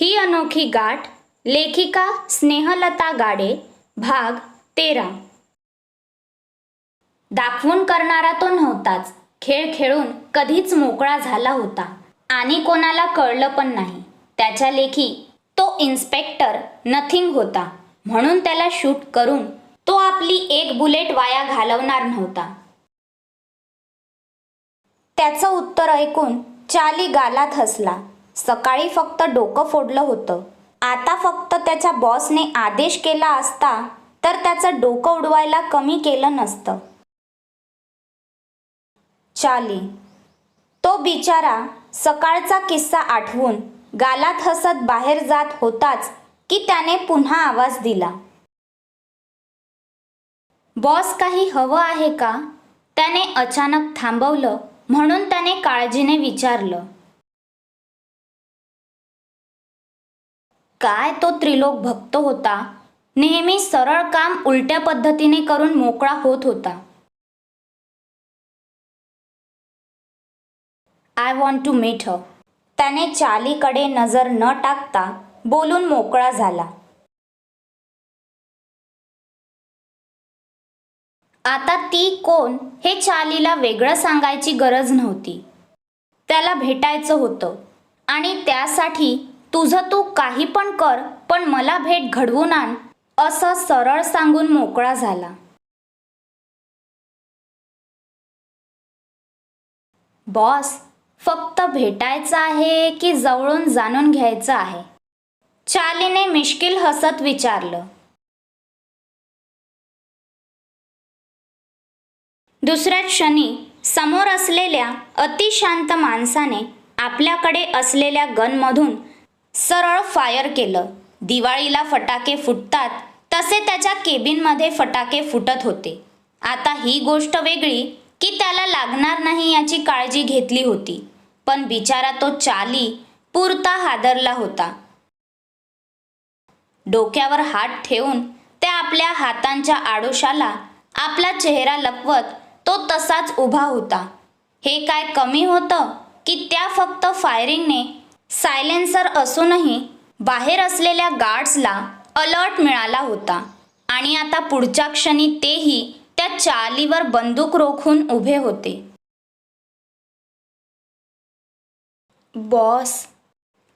ही अनोखी गाठ लेखिका स्नेहलता गाडे भाग तेरा. दाखवून करणारा तो नव्हताच. खेळ खेळून कधीच मोकळा झाला होता. आणि कोणाला कळलं पण नाही. त्याच्या लेखी तो इन्स्पेक्टर नथिंग होता. म्हणून त्याला शूट करून तो आपली एक बुलेट वाया घालवणार नव्हता. त्याचं उत्तर ऐकून चाली गालात हसला. सकाळी फक्त डोकं फोडलं होतं. आता फक्त त्याच्या बॉसने आदेश केला असता तर त्याचं डोकं उडवायला कमी केलं नसतं. चाली. तो बिचारा सकाळचा किस्सा आठवून गालात हसत बाहेर जात होताच की त्याने पुन्हा आवाज दिला. बॉस काही हवं आहे का? त्याने अचानक थांबवलं म्हणून त्याने काळजीने विचारलं. काय तो त्रिलोक भक्त होता? नेहमी सरळ काम उलट्या पद्धतीने करून मोकळा होत होता. I want to meet her त्याने चालीकडे नजर न टाकता बोलून मोकळा झाला. आता ती कोण हे चालीला वेगळं सांगायची गरज नव्हती. त्याला भेटायचं होतं आणि त्यासाठी तुझं तू काही पण कर पण मला भेट घडवून आण असं सरळ सांगून मोकळा झाला. बॉस फक्त भेटायचं आहे की जवळून जाणून घ्यायचं आहे? चालीने मिश्किल हसत विचारलं. दुसऱ्या क्षणी समोर असलेल्या अतिशांत माणसाने आपल्याकडे असलेल्या गनमधून सरळ फायर केलं. दिवाळीला फटाके फुटतात तसे त्याच्या केबिनमध्ये फटाके फुटत होते. आता ही गोष्ट वेगळी की त्याला लागणार नाही याची काळजी घेतली होती. पण बिचारा तो चाली पुरता हादरला होता. डोक्यावर हात ठेवून त्या आपल्या हातांच्या आडोशाला आपला चेहरा लपवत तो तसाच उभा होता. हे काय कमी होतं की त्या फक्त फायरिंगने सायलेन्सर असूनही बाहेर असलेल्या गार्ड्सला अलर्ट मिळाला होता. आणि आता पुढच्या क्षणी तेही त्या चालीवर बंदूक रोखून उभे होते. बॉस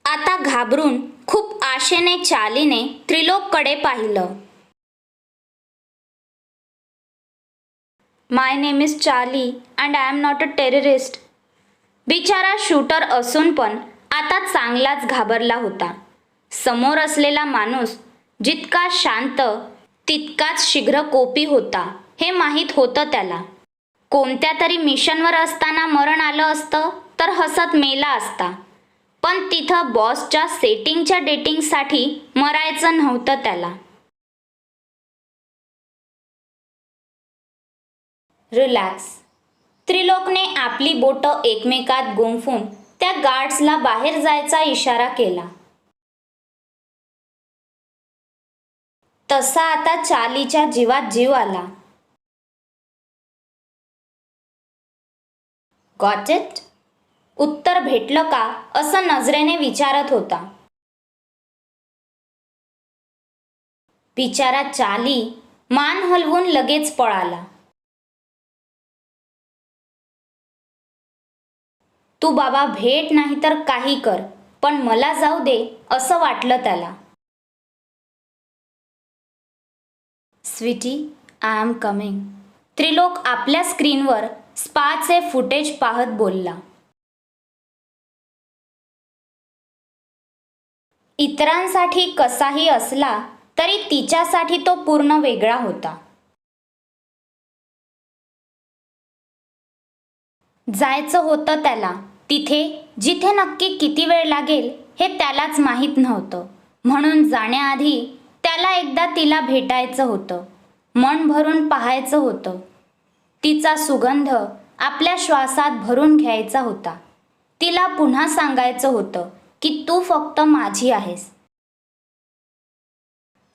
आता घाबरून खूप आशेने चालीने त्रिलोककडे पाहिलं. My name is Charlie and I am not a terrorist बिचारा शूटर असून पण आता चांगलाच घाबरला होता. समोर असलेला माणूस जितका शांत तितकाच शीघ्र कोपी होता हे माहीत होतं त्याला. कोणत्या तरी मिशनवर असताना मरण आलं असतं तर हसत मेला असता. पण तिथं बॉसच्या सेटिंगच्या डेटिंगसाठी मरायचं नव्हतं त्याला. रिलॅक्स. त्रिलोकने आपली बोटं एकमेकात गुंफून त्या गार्ड्सला बाहेर जायचा इशारा केला. तसा आता चालीच्या जीवात जीव आला. गॉट इट उत्तर भेटलं का असं नजरेने विचारत होता. बिचारा चाली मान हलवून लगेच पळाला. तू बाबा भेट नाही तर काही कर पण मला जाऊ दे असं वाटलं त्याला. Sweety I am coming Trilok आपल्या स्क्रीनवर स्पाचे फुटेज पाहत बोलला. इतरांसाठी कसाही असला तरी तिच्यासाठी तो पूर्ण वेगळा होता. जायचं होतं त्याला. तिथे जिथे नक्की किती वेळ लागेल हे त्यालाच माहीत नव्हतं. म्हणून जाण्याआधी त्याला एकदा तिला भेटायचं होतं. मन भरून पाहायचं होतं. तिचा सुगंध आपल्या श्वासात भरून घ्यायचा होता. तिला पुन्हा सांगायचं होतं की तू फक्त माझी आहेस.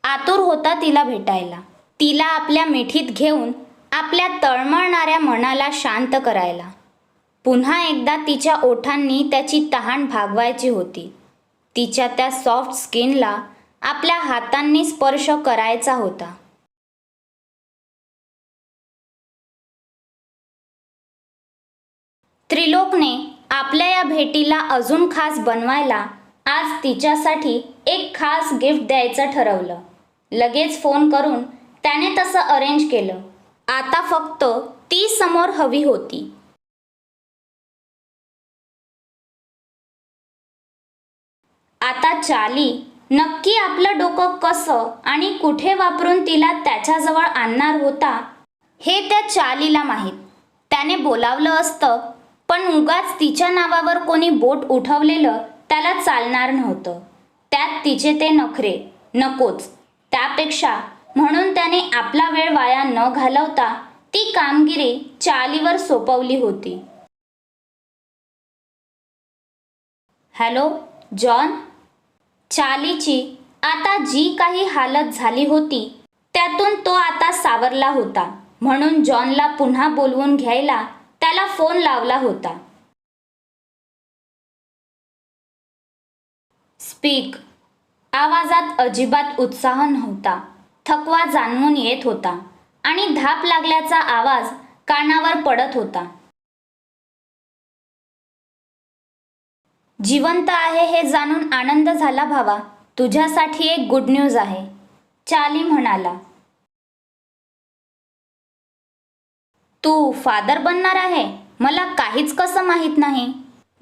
आतुर होता तिला भेटायला. तिला आपल्या मिठीत घेऊन आपल्या तळमळणाऱ्या मनाला शांत करायला. पुन्हा एकदा तिच्या ओठांनी त्याची तहान भागवायची होती. तिच्या त्या सॉफ्ट स्किनला आपल्या हातांनी स्पर्श करायचा होता. त्रिलोकने आपल्या या भेटीला अजून खास बनवायला आज तिच्यासाठी एक खास गिफ्ट द्यायचं ठरवलं. लगेच फोन करून त्याने तसं अरेंज केलं. आता फक्त ती समोर हवी होती. आता चाली नक्की आपलं डोकं कसं आणि कुठे वापरून तिला त्याच्याजवळ आणणार होता हे त्या चालीला माहीत. त्याने बोलावलं असतं पण उगाच तिच्या नावावर कोणी बोट उठवलेलं त्याला चालणार नव्हतं. त्यात तिचे ते नखरे नकोच. त्यापेक्षा म्हणून त्याने आपला वेळ वाया न घालवता ती कामगिरी चालीवर सोपवली होती. Hello John? चालीची आता जी काही हालत झाली होती त्यातून तो आता सावरला होता. म्हणून जॉनला पुन्हा बोलवून घ्यायला त्याला फोन लावला होता. स्पीक. आवाजात अजिबात उत्साह नव्हता. थकवा जाणवून येत होता आणि धाप लागल्याचा आवाज कानावर पडत होता. जिवंत आहे हे जाणून आनंद झाला भावा. तुझ्यासाठी एक गुड न्यूज आहे. चाली म्हणाला. तू फादर बनणार आहे? मला काहीच कसं माहीत नाही.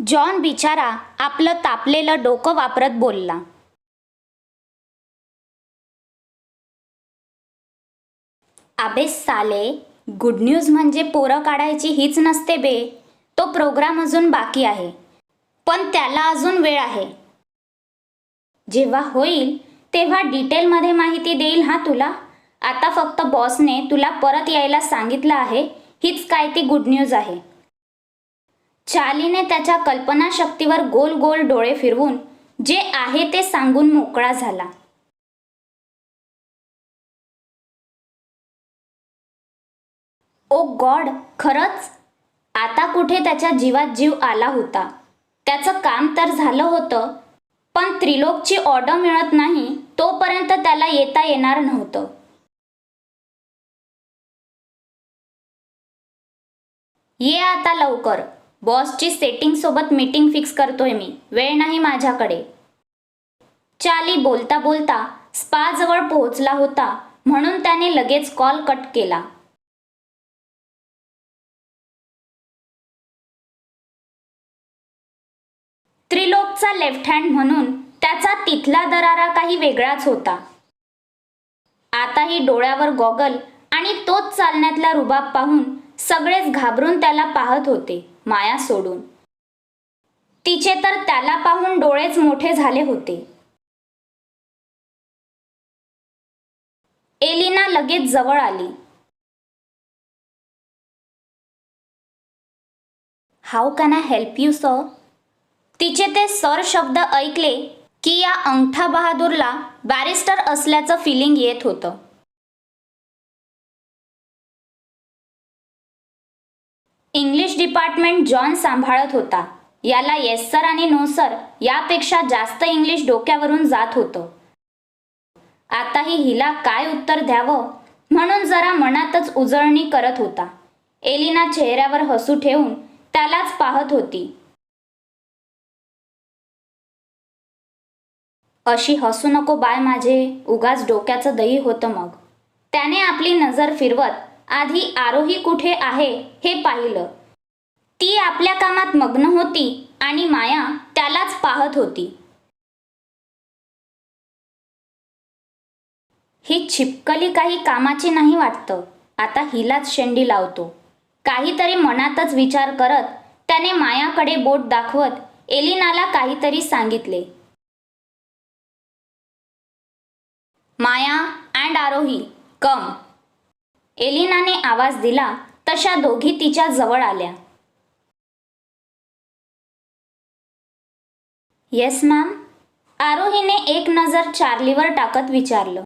जॉन बिचारा आपलं तापलेलं डोकं वापरत बोलला. अबे साले गुड न्यूज म्हणजे पोरं काढायची हीच नसते बे. तो प्रोग्राम अजून बाकी आहे. पण त्याला अजून वेळ आहे. जेव्हा होईल तेव्हा डिटेलमध्ये माहिती देईल हा तुला? आता फक्त बॉसने तुला परत यायला सांगितलं आहे हीच काय ती गुड न्यूज आहे. चालीने त्याच्या कल्पनाशक्तीवर गोल गोल डोळे फिरवून जे आहे ते सांगून मोकळा झाला. ओ गॉड खरंच? आता कुठे त्याच्या जीवात जीव आला होता? त्याचं काम तर झालं होतं पण त्रिलोकची ऑर्डर मिळत नाही तोपर्यंत त्याला येता येणार नव्हतं. ये आता लवकर. बॉसची सेटिंग सोबत मीटिंग फिक्स करतोय मी. वेळ नाही माझ्याकडे. चाली बोलता बोलता स्पा जवळ पोहोचला होता म्हणून त्याने लगेच कॉल कट केला. त्रिलोकचा लेफ्ट हँड म्हणून त्याचा तिथला दरारा काही वेगळाच होता. आताही डोळ्यावर गॉगल आणि तोच चालण्यातला रुबाब पाहून सगळेच घाबरून त्याला पाहत होते माया सोडून. तिचे तर त्याला पाहून डोळेच मोठे झाले होते. एलिना लगेच जवळ आली. How can I help you sir? तिचे ते सर शब्द ऐकले की या अंगठा बहादूरला बॅरिस्टर असल्याचं फिलिंग येत होतं. इंग्लिश डिपार्टमेंट जॉन सांभाळत होता. याला येस सर आणि नो सर यापेक्षा जास्त इंग्लिश डोक्यावरून जात होतं. आताही हिला काय उत्तर द्यावं? म्हणून जरा मनातच उजळणी करत होता. एलिना चेहऱ्यावर हसू ठेवून त्यालाच पाहत होती. अशी हसू नको बाय माझे उगाच डोक्याचं दही होतं मग. त्याने आपली नजर फिरवत आधी आरोही कुठे आहे हे पाहिलं. ती आपल्या कामात मग्न होती आणि माया त्यालाच पाहत होती. ही छिपकली काही कामाची नाही वाटतं. आता हिलाच शेंडी लावतो. काहीतरी मनातच विचार करत त्याने मायाकडे बोट दाखवत एलिनाला काहीतरी सांगितले. माया अँड आरोही कम. एलिनाने आवाज दिला तशा दोघी तिच्या जवळ आल्या. येस मॅम आरोहीने एक नजर चार्लीवर टाकत विचारलं.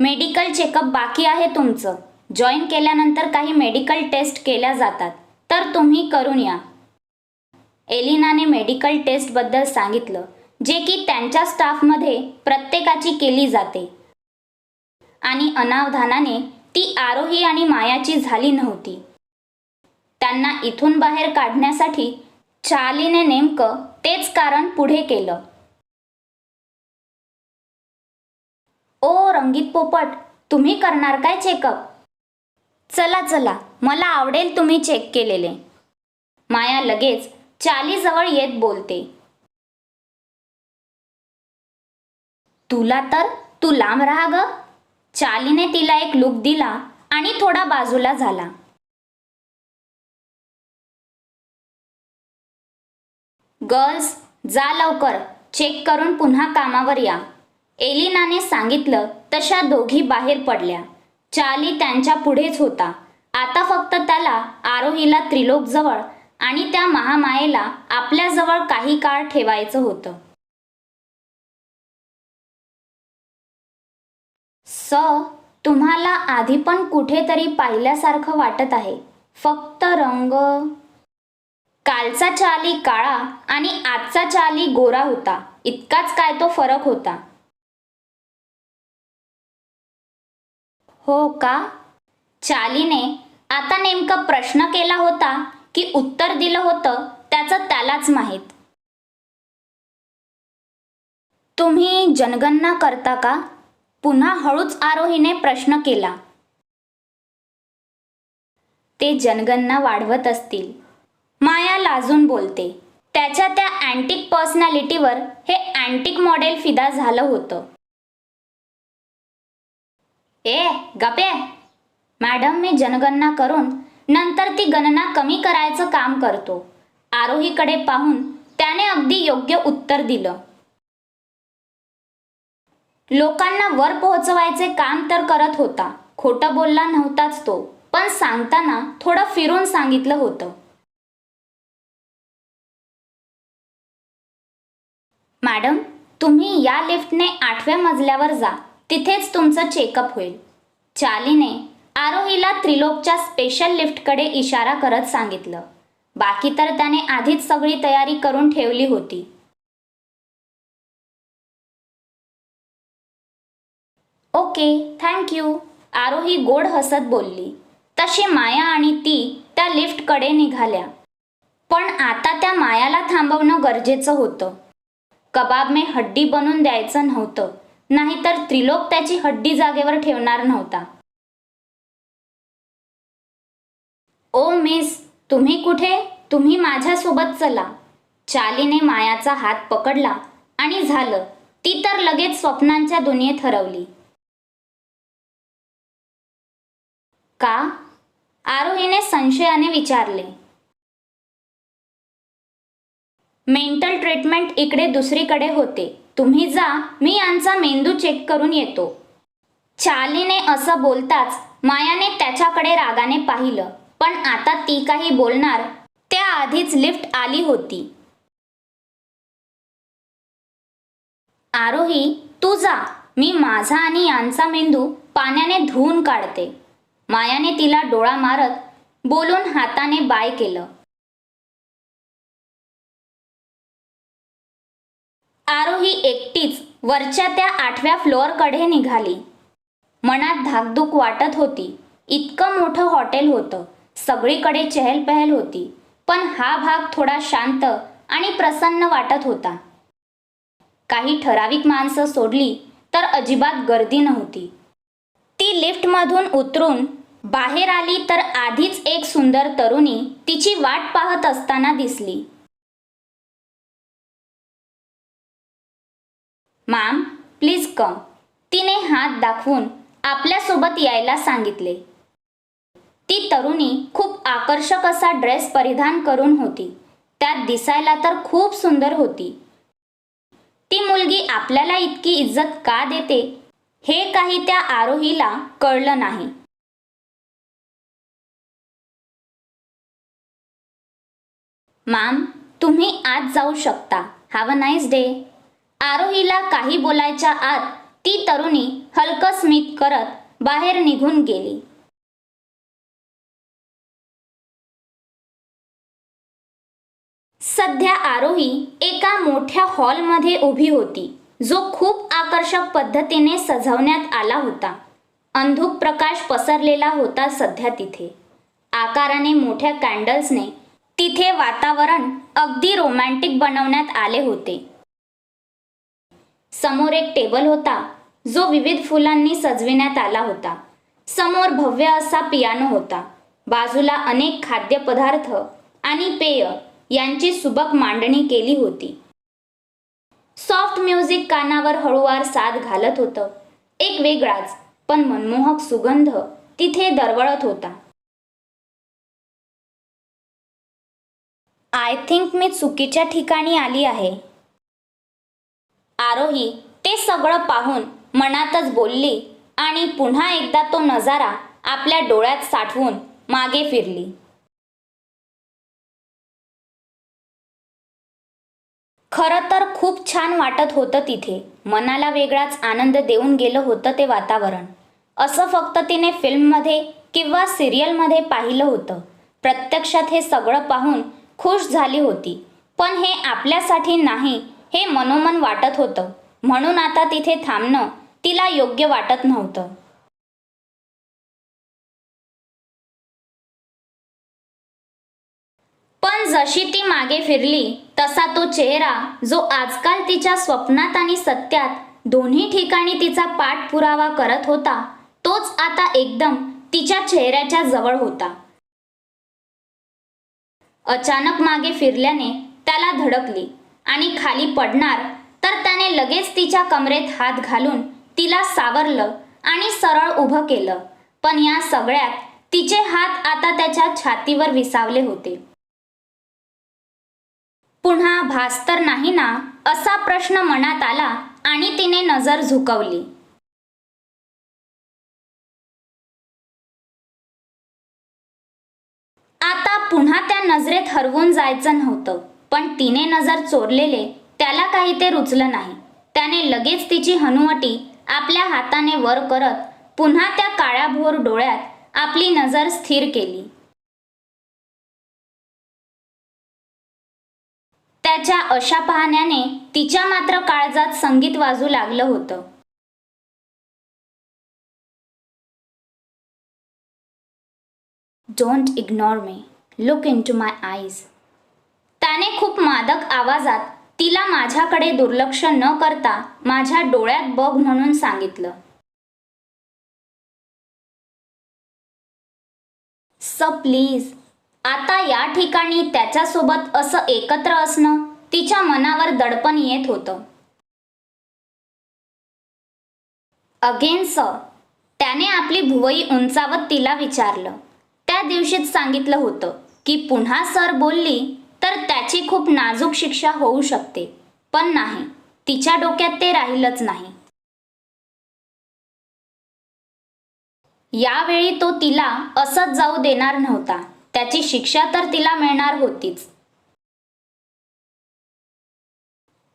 मेडिकल चेकअप बाकी आहे तुमचं. जॉईन केल्यानंतर काही मेडिकल टेस्ट केल्या जातात. तर तुम्ही करून या. एलिनाने मेडिकल टेस्टबद्दल सांगितलं जे की त्यांच्या स्टाफमध्ये प्रत्येकाची केली जाते. आणि अनावधानाने ती आरोही आणि मायाची झाली नव्हती. त्यांना इथून बाहेर काढण्यासाठी चार्लीने नेमकं तेच कारण पुढे केलं. ओ रंगीत पोपट तुम्ही करणार काय चेकअप चला चला मला आवडेल तुम्ही चेक केलेले. माया लगेच चालीजवळ येत बोलते. तुला तर तू लांब राहा ग. चालीने तिला एक लुक दिला आणि थोडा बाजूला झाला. गर्ल्स जा लवकर. चेक करून पुन्हा कामावर या. एलिनाने सांगितलं तशा दोघी बाहेर पडल्या. चाली त्यांच्या पुढेच होता. आता फक्त त्याला आरोहीला त्रिलोकजवळ आणि त्या महामायेला आपल्याजवळ काही काळ ठेवायचं होतं. स तुम्हाला आधी पण कुठेतरी पाहिल्यासारखं वाटत आहे. फक्त रंग. कालचा चाली काळा आणि आजचा चाली गोरा होता. इतकाच काय तो फरक होता. हो का? चालीने आता नेमका प्रश्न केला होता की उत्तर दिलं होतं त्याचं त्यालाच माहीत. तुम्ही जनगणना करता का? पुन्हा हळूच आरोहीने प्रश्न केला. ते जनगणना वाढवत असतील. माया लाजून बोलते. त्याच्या त्या अँटिक पर्सनॅलिटीवर हे अँटिक मॉडेल फिदा झालं होतं. ए गपे मॅडम मी जनगणना करून नंतर ती गणना कमी करायचं काम करतो. आरोहीकडे पाहून त्याने अगदी योग्य उत्तर दिलं. लोकांना वर पोहोचवायचे काम तर करत होता. खोटं बोलला नव्हताच तो पण सांगताना थोडं फिरून सांगितलं होतं. मॅडम तुम्ही या लिफ्टने आठव्या मजल्यावर जा. तिथेच तुमचं चेकअप होईल. चालीने आरोहीला त्रिलोकच्या स्पेशल लिफ्टकडे इशारा करत सांगितलं. बाकी तर त्याने आधीच सगळी तयारी करून ठेवली होती. ओके थँक्यू आरोही गोड हसत बोलली. तशी माया आणि ती त्या लिफ्टकडे निघाल्या. पण आता त्या मायाला थांबवणं गरजेचं होतं. कबाब में हड्डी बनवून द्यायचं नव्हतं. नाहीतर त्रिलोक त्याची हड्डी जागेवर ठेवणार नव्हता. ओ मिस तुम्ही कुठे? तुम्ही माझ्यासोबत चला. चालीने मायाचा हात पकडला आणि झालं. ती तर लगेच स्वप्नांच्या दुनियेत हरवली. का? आरोहीने संशयाने विचारले. मेंटल ट्रीटमेंट इकडे दुसरीकडे होते. तुम्ही जा मी यांचा मेंदू चेक करून येतो. चालीने असं बोलताच मायाने त्याच्याकडे रागाने पाहिलं. पण आता ती काही बोलणार. त्याआधीच लिफ्ट आली होती. आरोही तू जा. मी माझा आणि यांचा मेंदू पाण्याने धुवून काढते. मायाने तिला डोळा मारत बोलून हाताने बाय केलं. आरोही एकटीच वरच्या त्या आठव्या फ्लोअरकडे निघाली. मनात धाकधूक वाटत होती. इतकं मोठं हॉटेल होतं. सगळीकडे चहलपहल होती. पण हा भाग थोडा शांत आणि प्रसन्न वाटत होता. काही ठराविक माणसं सोडली तर अजिबात गर्दी नव्हती. ती लिफ्टमधून उतरून बाहेर आली तर आधीच एक सुंदर तरुणी तिची वाट पाहत असताना दिसली. मॅम प्लीज कम तिने हात दाखवून आपल्यासोबत यायला सांगितले. ती तरुणी खूप आकर्षक असा ड्रेस परिधान करून होती. त्यात दिसायला तर खूप सुंदर होती. ती मुलगी आपल्याला इतकी इज्जत का देते? हे काही त्या आरोहीला कळलं नाही. मॅम तुम्ही आज जाऊ शकता. Have a nice day. आरोहीला काही बोलायच्या आत ती तरुणी हलकं स्मित करत बाहेर निघून गेली. सध्या आरोही एका मोठ्या हॉलमध्ये उभी होती. जो खूप आकर्षक पद्धतीने सजवण्यात आला होता. अंधुक प्रकाश पसरलेला होता सध्या तिथे. आकाराने मोठ्या कॅन्डल्सने तिथे वातावरण अगदी रोमॅन्टिक बनवण्यात आले होते. समोर एक टेबल होता जो विविध फुलांनी सजविण्यात आला होता. समोर भव्य असा पियानो होता. बाजूला अनेक खाद्यपदार्थ आणि पेय यांची सुबक मांडणी केली होती. सॉफ्ट म्युझिक कानावर हळूवार साथ घालत होतं. एक वेगळाच पण मनमोहक सुगंध तिथे दरवळत होता. आय थिंक मी चुकीच्या ठिकाणी आली आहे. आरोही ते सगळं पाहून मनातच बोलली आणि पुन्हा एकदा तो नजारा आपल्या डोळ्यात साठवून मागे फिरली. खरं तर खूप छान वाटत होतं तिथे. मनाला वेगळाच आनंद देऊन गेलं होतं ते वातावरण. असं फक्त तिने फिल्ममध्ये किंवा सिरियलमध्ये पाहिलं होतं. प्रत्यक्षात हे सगळं पाहून खुश झाली होती. पण हे आपल्यासाठी नाही हे मनोमन वाटत होतं. म्हणून आता तिथे थांबणं तिला योग्य वाटत नव्हतं. पण जशी ती मागे फिरली तसा तो चेहरा जो आजकाल तिच्या स्वप्नात आणि सत्यात दोन्ही ठिकाणी तिचा पाठपुरावा करत होता तोच आता एकदम तिच्या चेहऱ्याच्या जवळ होता. अचानक मागे फिरल्याने त्याला धडकली आणि खाली पडणार तर त्याने लगेच तिच्या कमरेत हात घालून तिला सावरलं आणि सरळ उभं केलं. पण या सगळ्यात तिचे हात आता त्याच्या छातीवर विसावले होते. पुन्हा भास तर नाही ना? असा प्रश्न मनात आला आणि तिने नजर झुकवली. आता पुन्हा त्या नजरेत हरवून जायचं नव्हतं पण तिने नजर चोरलेले त्याला काही ते रुचलं नाही. त्याने लगेच तिची हनुवटी आपल्या हाताने वर करत पुन्हा त्या काळ्याभोर डोळ्यात आपली नजर स्थिर केली. त्याच्या अशा पाहण्याने तिच्या मात्र काळजात संगीत वाजू लागलं होतं. Don't ignore me look into my eyes त्याने खूप मादक आवाजात तिला माझ्याकडे दुर्लक्ष न करता माझ्या डोळ्यात बघ म्हणून सांगितलं. स प्लीज आता या ठिकाणी त्याच्यासोबत असं एकत्र असणं तिच्या मनावर दडपण येत होतं. अगेन त्याने आपली भुवई उंचावत तिला विचारलं. त्या दिवशीच सांगितलं होतं की पुन्हा सर बोलली तर त्याची खूप नाजूक शिक्षा होऊ शकते. पण नाही तिच्या डोक्यात ते राहिलंच नाही. यावेळी तो तिला असंच जाऊ देणार नव्हता. त्याची शिक्षा तर तिला मिळणार होतीच.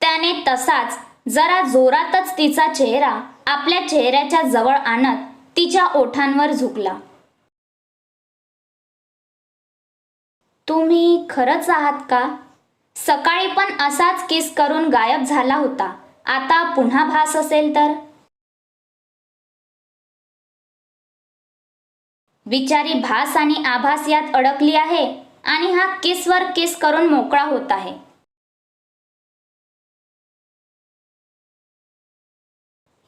त्याने तसाच जरा जोरातच तिचा चेहरा आपल्या चेहऱ्याच्या जवळ आणत तिच्या ओठांवर झुकला. तुम्ही खरंच आहात का? सकाळी पण असाच किस करून गायब झाला होता. आता पुन्हा भास असेल तर? विचारी भास आणि आभास यात अडकली आहे आणि हा किसवर किस करून मोकळा होत आहे.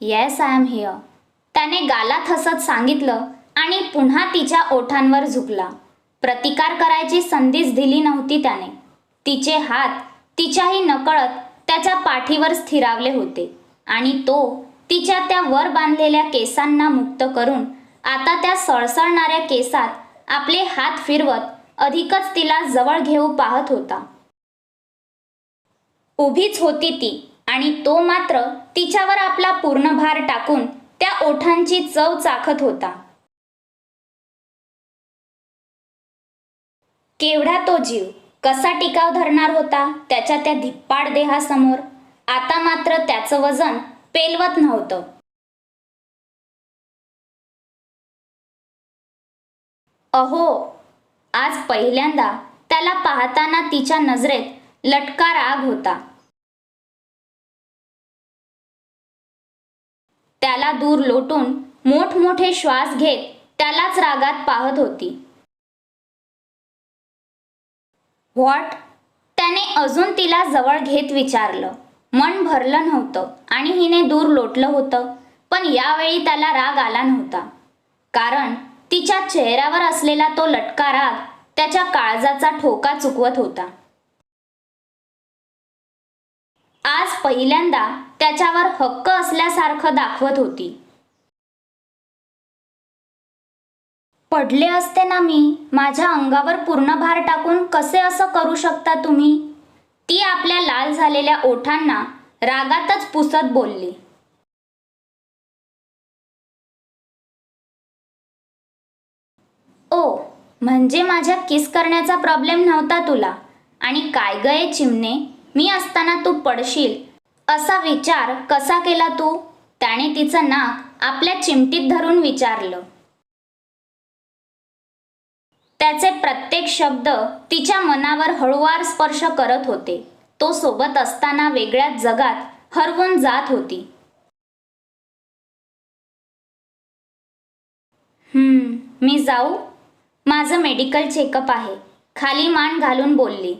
येस आय एम हिअर त्याने गालात हसत सांगितलं आणि पुन्हा तिच्या ओठांवर झुकला. प्रतिकार करायची संधीच दिली नव्हती त्याने. तिचे हात तिच्याही नकळत त्याच्या पाठीवर स्थिरावले होते आणि तो तिच्या त्या वर बांधलेल्या केसांना मुक्त करून आता त्या सळसळणाऱ्या केसात आपले हात फिरवत अधिकच तिला जवळ घेऊ पाहत होता. उभीच होती ती आणि तो मात्र तिच्यावर आपला पूर्ण भार टाकून त्या ओठांची चव चाखत होता. केवढा तो जीव? कसा टिकाव धरणार होता त्याच्या त्या धिप्पाड देहासमोर? आता मात्र त्याचं वजन पेलवत नव्हतं. अहो आज पहिल्यांदा त्याला पाहताना तिच्या नजरेत लटका राग होता. त्याला दूर लोटून मोठमोठे श्वास घेत त्यालाच रागात पाहत होती. व्हॉट? त्याने अजून तिला जवळ घेत विचारलं. मन भरलं नव्हतं आणि हिने दूर लोटलं होतं पण यावेळी त्याला राग आला नव्हता. कारण तिच्या चेहऱ्यावर असलेला तो लटका राग त्याच्या काळजाचा ठोका चुकवत होता. आज पहिल्यांदा त्याच्यावर हक्क असल्यासारखं दाखवत होती. पडले असते ना मी माझ्या अंगावर पूर्ण भार टाकून कसे असं करू शकता तुम्ही? ती आपल्या लाल झालेल्या ओठांना रागातच पुसत बोलली. ओ म्हणजे माझ्या किस करण्याचा प्रॉब्लेम नव्हता तुला? आणि काय गये चिमणे? मी असताना तू पडशील. असा विचार कसा केला तू? त्याने तिचं नाक आपल्या चिमटीत धरून विचारलं. त्याचे प्रत्येक शब्द तिच्या मनावर हळुवार स्पर्श करत होते. तो सोबत असताना वेगळ्याच जगात हरवून जात होती. हम्म मी जाऊ? माझं मेडिकल चेकअप आहे. खाली मान घालून बोलली.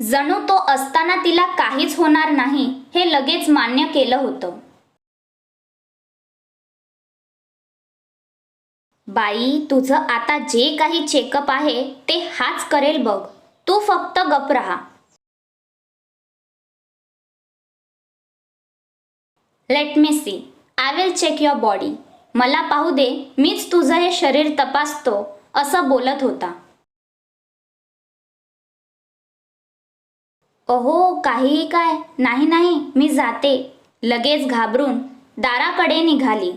जणू तो असताना तिला काहीच होणार नाही हे लगेच मान्य केलं होतं. बाई तुझं आता जे काही चेकअप आहे ते हाच करेल बघ. तू फक्त गप राहा. Let me see I will check your body मला पाहू दे मीच तुझं हे शरीर तपासतो असं बोलत होता. अहो काहीही काय? नाही नाही मी जाते. लगेच घाबरून दाराकडे निघाली.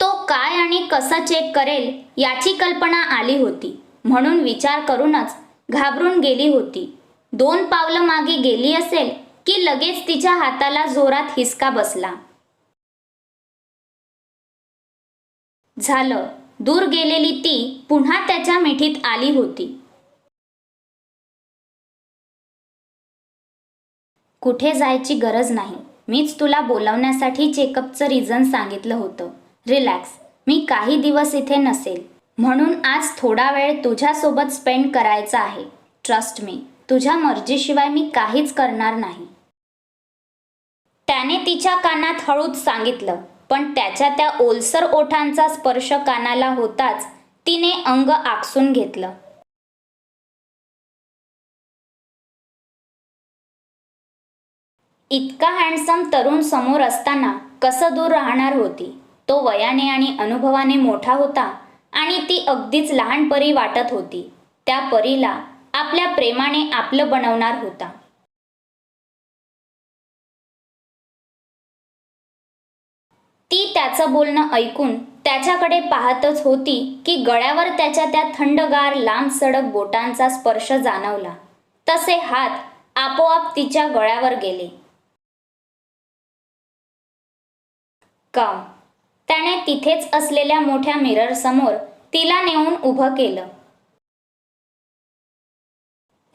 तो काय आणि कसा चेक करेल याची कल्पना आली होती. म्हणून विचार करूनच घाबरून गेली होती. दोन पावलं मागे गेली असेल की लगेच तिच्या हाताला जोरात हिसका बसला. झालं. दूर गेलेली ती पुन्हा त्याच्या मिठीत आली होती. कुठे जायची गरज नाही. मीच तुला बोलावण्यासाठी चेकअपचं रिझन सांगितलं होतं. रिलॅक्स. मी काही दिवस इथे नसेल. म्हणून आज थोडा वेळ तुझ्यासोबत स्पेंड करायचा आहे. Trust me. तुझ्या मर्जीशिवाय मी काहीच करणार नाही. त्याने तिच्या कानात हळूच सांगितलं पण त्याच्या त्या ओलसर ओठांचा स्पर्श कानाला होताच तिने अंग आकसून घेतलं. इतका हँडसम तरुण समोर असताना कसं दूर राहणार होती? तो वयाने आणि अनुभवाने मोठा होता आणि ती अगदीच लहान परी वाटत होती. त्या परीला आपल्या प्रेमाने आपलं बनवणार होता. ती त्याचं बोलणं ऐकून त्याच्याकडे पाहतच होती की गळ्यावर त्याच्या त्या थंडगार लांब सडक बोटांचा स्पर्श जाणवला. तसे हात आपोआप तिच्या गळ्यावर गेले. कम. त्याने तिथेच असलेल्या मोठ्या मिरर समोर तिला नेऊन उभं केलं.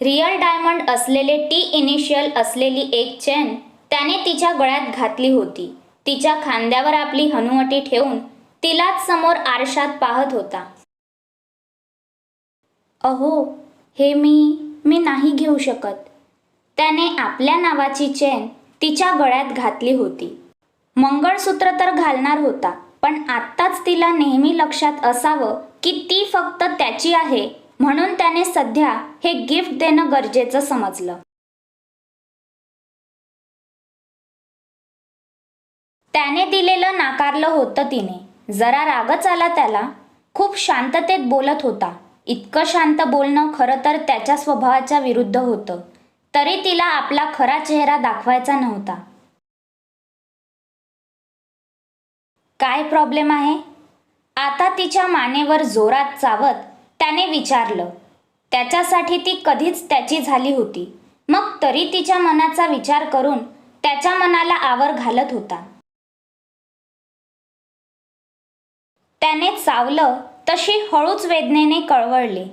रिअल डायमंड असलेले टी इनिशियल असलेली एक चेन त्याने तिच्या गळ्यात घातली होती. तिच्या खांद्यावर आपली हनुवटी ठेवून तिलाच समोर आरशात पाहत होता. अहो हे मी मी नाही घेऊ शकत. त्याने आपल्या नावाची चेन तिच्या गळ्यात घातली होती. मंगळसूत्र तर घालणार होता पण आत्ताच तिला नेहमी लक्षात असावं की ती फक्त त्याची आहे म्हणून त्याने सध्या हे गिफ्ट देणं गरजेचं समजलं. त्याने दिलेलं नाकारलं होतं तिने. जरा रागच आला त्याला. खूप शांततेत बोलत होता. इतकं शांत बोलणं खरं तर त्याच्या स्वभावाच्या विरुद्ध होतं. तरी तिला आपला खरा चेहरा दाखवायचा नव्हता. काय प्रॉब्लेम आहे? आता तिच्या मानेवर जोरात चावत त्याने विचारलं. त्याच्यासाठी ती कधीच त्याची झाली होती. मग तरी तिच्या मनाचा विचार करून त्याच्या मनाला आवर घालत होता. त्याने चावलं तशी हळूच वेदनेने कळवळली.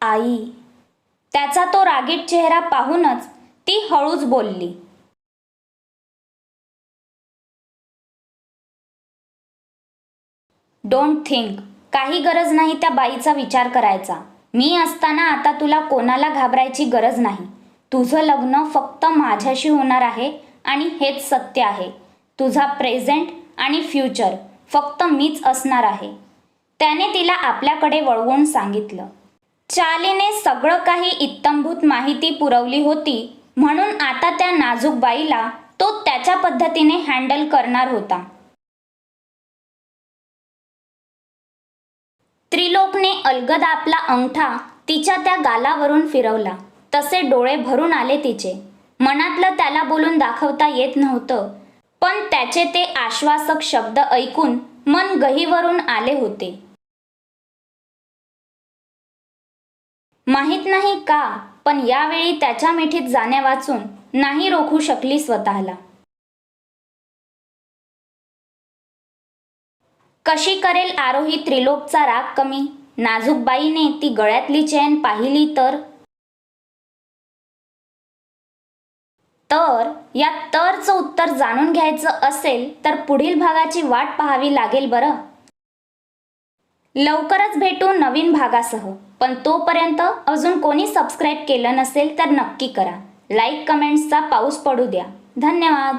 आई त्याचा तो रागीट चेहरा पाहूनच ती हळूच बोलली. डोंट थिंक काही गरज नाही त्या बाईचा विचार करायचा. मी असताना आता तुला कोणाला घाबरायची गरज नाही. तुझं लग्न फक्त माझ्याशी होणार आहे आणि हेच सत्य आहे. तुझा प्रेझेंट आणि फ्युचर फक्त मीच असणार आहे. त्याने तिला आपल्याकडे वळवून सांगितलं. चालीने सगळं काही इत्तंभूत माहिती पुरवली होती म्हणून आता त्या नाजूक बाईला तो त्याच्या पद्धतीने हँडल करणार होता. त्रिलोकने अलगद आपला अंगठा तिच्या त्या गालावरून फिरवला. तसे डोळे भरून आले तिचे. मनातलं त्याला बोलून दाखवता येत नव्हतं. पण त्याचे ते आश्वासक शब्द ऐकून मन गहीवरून आले होते. माहीत नाही का पण यावेळी त्याच्या मिठीत जाण्या वाचून नाही रोखू शकली स्वतःला. कशी करेल आरोही त्रिलोकचा राग कमी? नाजूक बाईने ती गळ्यातली चैन पाहिली तर? तर या तरचं उत्तर जाणून घ्यायचं असेल तर पुढील भागाची वाट पाहावी लागेल बरं. लवकरच भेटू नवीन भागासह. पण तोपर्यंत अजून कोणी सबस्क्राईब केलं नसेल तर नक्की करा. लाईक कमेंट्सचा पाऊस पडू द्या. धन्यवाद.